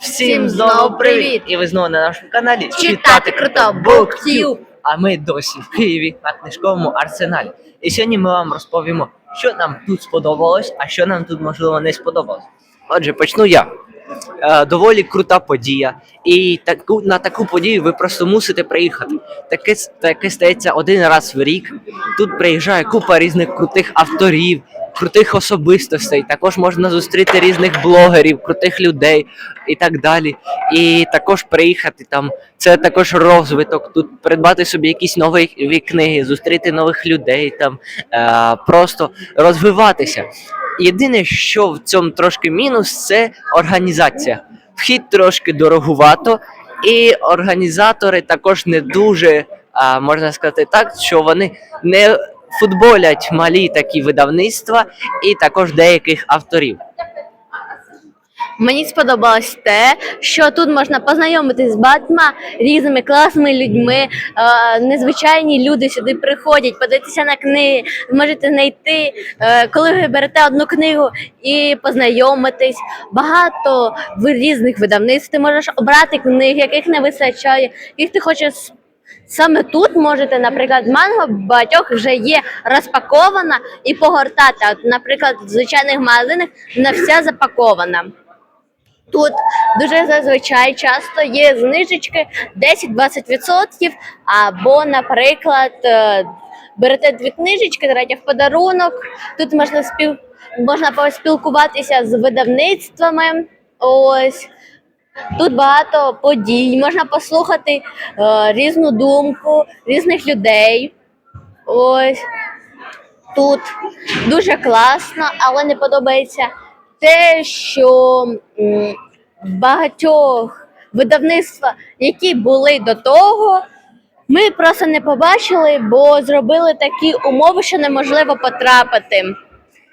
Всім знову привіт! І ви знову на нашому каналі Читати круто, BookTube. А ми досі в Києві на книжковому арсеналі. І сьогодні ми вам розповімо, що нам тут сподобалось, а що нам тут можливо не сподобалось. Отже, почну я. Е, доволі крута подія, і таку на таку подію ви просто мусите приїхати. Таке таке стається один раз в рік. Тут приїжджає купа різних крутих авторів, крутих особистостей. Також можна зустріти різних блогерів, крутих людей і так далі. І також приїхати там. Це також розвиток. Тут придбати собі якісь нові книги, зустріти нових людей, там е, просто розвиватися. Єдине, що в цьому трошки мінус, це організація. Вхід трошки дорогувато, і організатори також не дуже, а, можна сказати так, що вони не футболять малі такі видавництва і також деяких авторів. Мені сподобалось те, що тут можна познайомитись з багатьма різними класними людьми. Е, незвичайні люди сюди приходять, подивитися на книги. Можете знайти, е, коли ви берете одну книгу і познайомитись. Багато різних видавництв. Ти можеш обрати книг, яких не вистачає, яких ти хочеш. Саме тут можете, наприклад, манго багатьох вже є розпакована і погортати. От, наприклад, в звичайних магазинах вона вся запакована. Тут дуже зазвичай часто є знижечки 10-20%, або, наприклад, е, берете дві книжечки, третя в подарунок. Тут можна спів... можна поспілкуватися з видавництвами. Ось. Тут багато подій, можна послухати е, різну думку різних людей. Ось тут дуже класно, але не подобається те, що багатьох видавництва, які були до того, ми просто не побачили, бо зробили такі умови, що неможливо потрапити.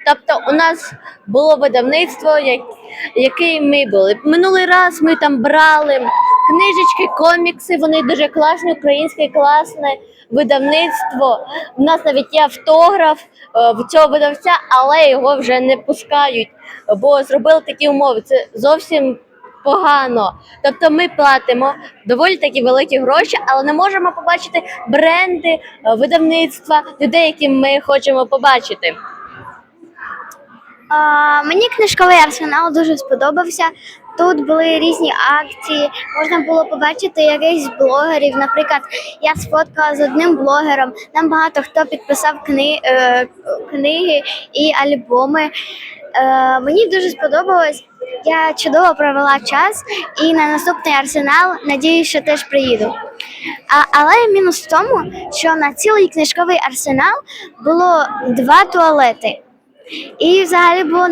Тобто у нас було видавництво, яке ми були. Минулий раз ми там брали книжечки, комікси, вони дуже класні, українське класне видавництво. У нас навіть є автограф е, в цього видавця, але його вже не пускають, бо зробили такі умови. Це зовсім погано. Тобто ми платимо доволі такі великі гроші, але не можемо побачити бренди, е, видавництва, людей, які ми хочемо побачити. Мені книжковий арсенал дуже сподобався. Тут були різні акції, можна було побачити якихось блогерів. Наприклад, я сфоткала з одним блогером. Нам багато хто підписав кни, е, книги і альбоми. Е, мені дуже сподобалось. Я чудово провела час і на наступний арсенал надіюсь, що теж приїду. А, але мінус в тому, що на цілий книжковий арсенал було два туалети. І взагалі було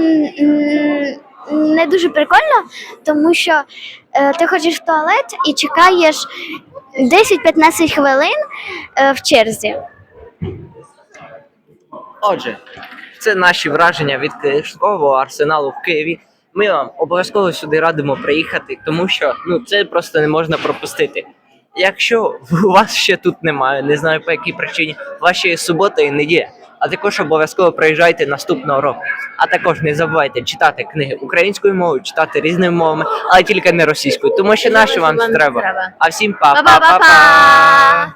не дуже прикольно, тому що е, ти ходиш в туалет і чекаєш 10-15 хвилин е, в черзі. Отже, це наші враження від книжкового арсеналу в Києві. Ми вам обов'язково сюди радимо приїхати, тому що ну це просто не можна пропустити. Якщо у вас ще тут немає, не знаю по якій причині, є субота і неділя. А також обов'язково приїжджайте наступного року. А також не забувайте читати книги українською мовою, читати різними мовами, але тільки не російською, тому що наші вам треба. А всім па-па-па-па!